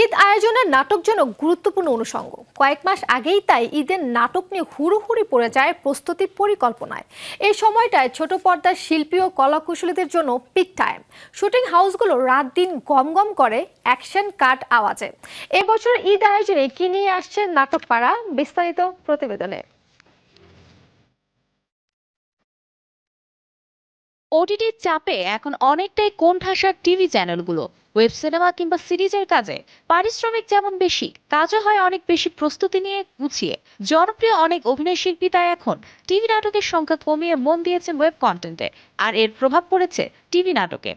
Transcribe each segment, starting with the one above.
ঈদ আয়োজনের নাটক যেন গুরুত্বপূর্ণ অনুষঙ্গ। কয়েক মাস আগেই তাই ঈদের নাটক নিয়ে হুড়োহুড়ি পড়ে যায় প্রস্তুতির পরিকল্পনায়। এই সময়টায় ছোট পর্দার শিল্পী ও কলাকুশলীদের জন্য পিক টাইম শুটিং হাউসগুলো রাত দিন গম গম করে অ্যাকশন কাট আওয়াজে। এবছর ঈদ আয়োজনে কি নিয়ে আসছে নাটক পাড়া বিস্তারিত প্রতিবেদনে। ওটিটির চাপে এখন অনেকটাই কোণঠাসার টিভি চ্যানেলগুলো। ওয়েব সিনেমা কিংবা সিরিজের কাজে পারিশ্রমিক যেমন বেশি, কাজও হয় অনেক বেশি প্রস্তুতি নিয়ে গুছিয়ে। জনপ্রিয় অনেক অভিনয় শিল্পী তাই এখন টিভি নাটকের সংখ্যা কমিয়ে মন দিয়েছেন ওয়েব কন্টেন্টে, আর এর প্রভাব পড়েছে টিভি নাটকে।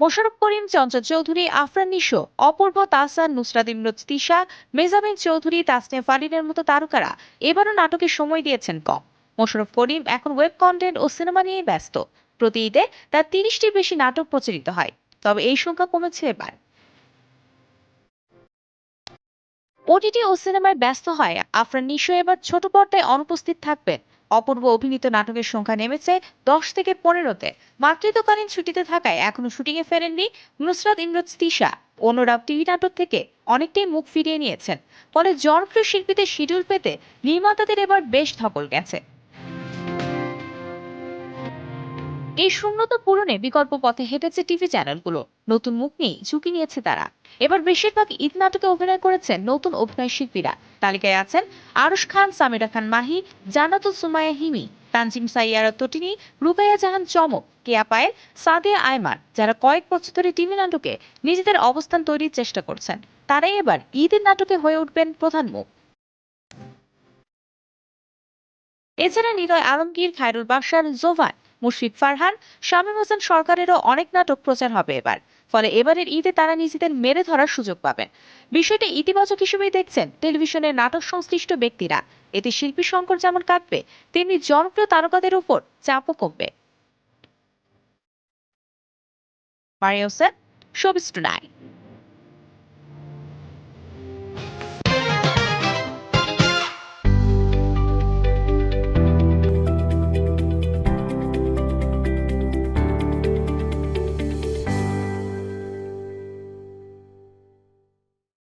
মোশাররফ করিম, চঞ্চল চৌধুরী, আফরান নিশো, অপূর্ব, তাহসান, নুসরাত ইমরোজ, তিশা মেজামিন চৌধুরী, তাসনিয়া ফারিনের মতো তারকারা এবারও নাটকে সময় দিয়েছেন কম। মোশাররফ করিম এখন ওয়েব কন্টেন্ট ও সিনেমা নিয়ে ব্যস্ত। প্রতি ঈদে তার তিরিশটির বেশি নাটক প্রচারিত হয়। তবে এই সংখ্যা কমেছে এবার। ওটিটি ও সিনেমায় ব্যস্ত হয়। আফরান নিশো এবার ছোট পর্দায় অনুপস্থিত থাকবেন। অপূর্ব অভিনীত নাটকের সংখ্যা নেমেছে দশ থেকে পনেরোতে। মাতৃত্বকালীন ছুটিতে থাকায় এখনও শুটিংয়ে ফেরেননি নুসরাত ইমরোজ তিশা। অন্যরা টিভি নাটক থেকে অনেকটাই মুখ ফিরিয়ে নিয়েছেন। ফলে জনপ্রিয় শিল্পীদের শিডিউল পেতে নির্মাতাদের এবার বেশ ধকল গেছে। এই শূন্যতা পূরণে বিকল্প পথে হেঁটেছে টিভি চ্যানেলগুলো। নতুন মুখ নিয়ে ঝুঁকি নিয়েছে তারা। এবার বেশিরভাগ ঈদ নাটকে অভিনয় করেছেন নতুন অভিনয় শিল্পীরা। তালিকায় আছেন আরশ খান, সামিরা খান মাহি, জান্নাতুল সুমাইয়া হিমি, তানজিম সাইয়ারা তটিনী, রুকাইয়া জাহান চমক, কেয়া পায়েল, সাদিয়া আয়মান, যারা কয়েক বছর ধরে টিভি নাটকে নিজেদের অবস্থান তৈরির চেষ্টা করছেন। তারাই এবার ঈদের নাটকে হয়ে উঠবেন প্রধান মুখ। এছাড়া নিলয় আলমগীর, খায়রুল বাসার জোভান মুশফিক ফারহান, শামীম হোসেন সরকারেরও অনেক নাটক প্রচার হবে এবার। ফলে এবারের ঈদে তারা নিজেদের মেরে ধরার সুযোগ পাবেন। বিষয়টি ইতিবাচক হিসেবেই দেখছেন টেলিভিশনের নাটক সংশ্লিষ্ট ব্যক্তিরা। এতে শিল্পী সংকট যেমন কাটবে তেমনি জনপ্রিয় তারকাদের উপর চাপও কমবে। Mario Sen showbiz tonight